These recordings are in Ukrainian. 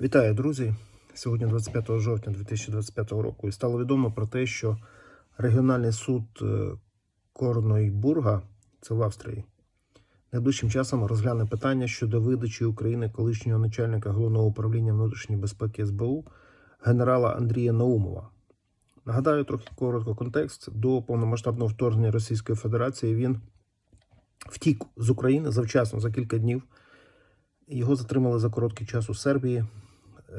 Вітаю, друзі! Сьогодні 25 жовтня 2025 року. І стало відомо про те, що регіональний суд е, Корнойбурга, це в Австрії, найближчим часом розгляне питання щодо видачі України колишнього начальника головного управління внутрішньої безпеки СБУ генерала Андрія Наумова. Нагадаю трохи коротко контекст. До повномасштабного вторгнення Російської Федерації він втік з України завчасно за кілька днів. Його затримали за короткий час у Сербії.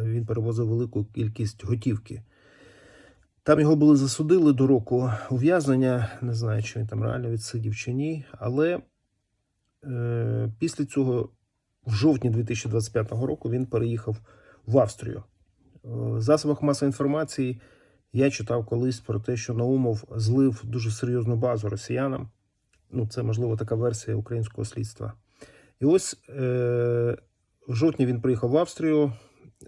Він перевозив велику кількість готівки. Там його були засудили до року ув'язнення. Не знаю, чи він там реально відсидів чи ні. Але е, після цього, в жовтні 2025 року, він переїхав в Австрію. Е, В засобах масової інформації я читав колись про те, що Наумов злив дуже серйозну базу росіянам. Ну, це можливо така версія українського слідства. І ось е, в жовтні він приїхав в Австрію.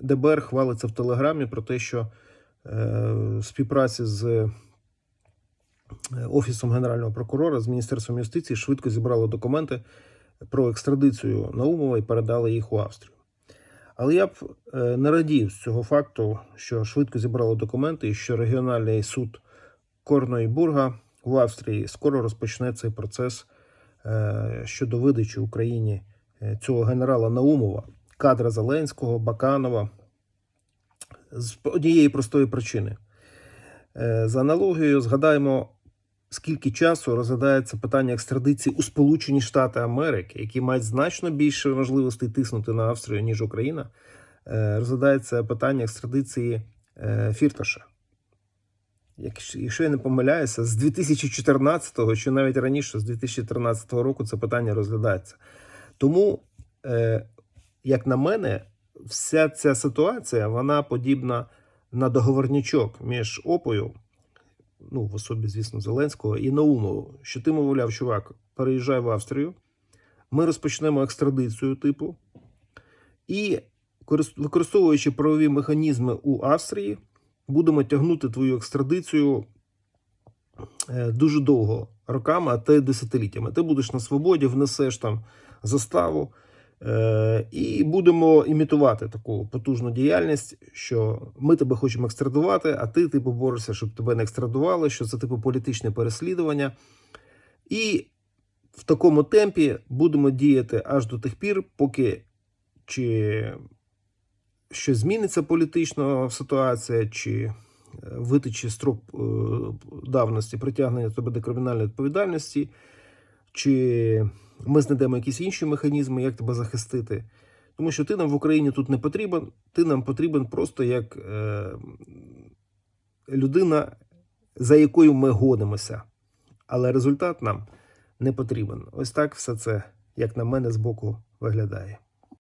ДБР хвалиться в Телеграмі про те, що е, співпраці з е, Офісом Генерального прокурора, з Міністерством юстиції швидко зібрало документи про екстрадицію Наумова і передали їх у Австрію. Але я б е, не радів з цього факту, що швидко зібрало документи і що регіональний суд Корнойбурга в Австрії скоро розпочне цей процес е, щодо видачі Україні цього генерала Наумова, кадра Зеленського, Баканова з однієї простої причини. Е, За аналогією, згадаємо, скільки часу розглядається питання екстрадиції у Сполучені Штати Америки, які мають значно більше можливостей тиснути на Австрію, ніж Україна. Е, Розглядається питання екстрадиції е, Фірташа. Якщо я не помиляюся, з 2014 чи навіть раніше, з 2013 року це питання розглядається. Тому, як на мене, вся ця ситуація вона подібна на договорнячок між Опою, ну, в особі, звісно, Зеленського, і Наумову, що ти, мовляв, чувак, переїжджай в Австрію, ми розпочнемо екстрадицію типу, і використовуючи правові механізми у Австрії, будемо тягнути твою екстрадицію е, дуже довго роками, а то десятиліттями. Ти будеш на свободі, внесеш там заставу. Е, і будемо імітувати таку потужну діяльність, що ми тебе хочемо екстрадувати, а ти типу борешся, щоб тебе не екстрадували, що це типу політичне переслідування. І в такому темпі будемо діяти аж до тих пір, поки чи щось зміниться політична ситуація, чи е, витече строк е, давності притягнення тебе до кримінальної відповідальності, чи ми знайдемо якісь інші механізми, як тебе захистити. Тому що ти нам в Україні тут не потрібен, ти нам потрібен просто як е, людина, за якою ми гонимося. Але результат нам не потрібен. Ось так все це, як на мене, збоку виглядає.